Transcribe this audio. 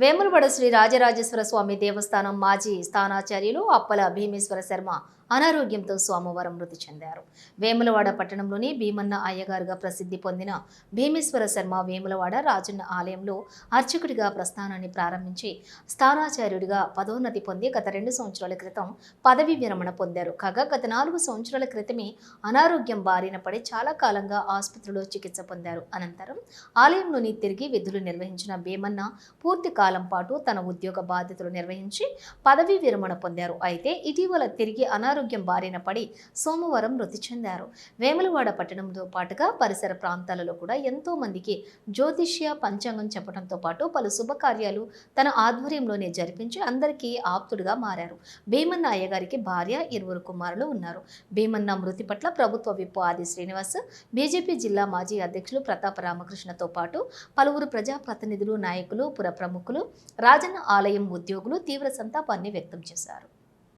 వేములవాడ శ్రీ రాజరాజేశ్వర స్వామి దేవస్థానం మాజీ స్థానాచార్యులు అప్పల భీమేశ్వర శర్మ. అనారోగ్యంతో సోమవారం మృతి చెందారు. వేములవాడ పట్టణంలోని భీమన్న అయ్యగారుగా ప్రసిద్ధి పొందిన భీమేశ్వర శర్మ వేములవాడ రాజన్న ఆలయంలో అర్చకుడిగా ప్రస్థానాన్ని ప్రారంభించి స్థానాచార్యుడిగా పదోన్నతి పొంది గత రెండు సంవత్సరాల క్రితం పదవీ విరమణ పొందారు. కాగా గత నాలుగు సంవత్సరాల క్రితమే అనారోగ్యం బారిన పడి చాలా కాలంగా ఆసుపత్రిలో చికిత్స పొందారు. అనంతరం ఆలయంలోని తిరిగి విధులు నిర్వహించిన భీమన్న పూర్తి కాలం పాటు తన ఉద్యోగ బాధ్యతలు నిర్వహించి పదవీ విరమణ పొందారు. అయితే ఇటీవల తిరిగి అనారోగ్య బారిన పడి సోమవారం మృతి చెందారు. వేములవాడ పట్టణంతో పాటుగా పరిసర ప్రాంతాలలో కూడా ఎంతో మందికి జ్యోతిష్య పంచాంగం చెప్పడంతో పాటు పలు శుభకార్యాలు తన ఆధ్వర్యంలోనే జరిపించి అందరికీ ఆప్తుడుగా మారారు. భీమన్న అయ్యగారికి భార్య ఇరువురు కుమారులు ఉన్నారు. భీమన్న మృతి పట్ల ప్రభుత్వ విప్పు ఆది శ్రీనివాస్ బీజేపీ జిల్లా మాజీ అధ్యక్షులు ప్రతాప రామకృష్ణతో పాటు పలువురు ప్రజాప్రతినిధులు నాయకులు పుర ప్రముఖులు రాజన్న ఆలయం ఉద్యోగులు తీవ్ర సంతాపాన్ని వ్యక్తం చేశారు.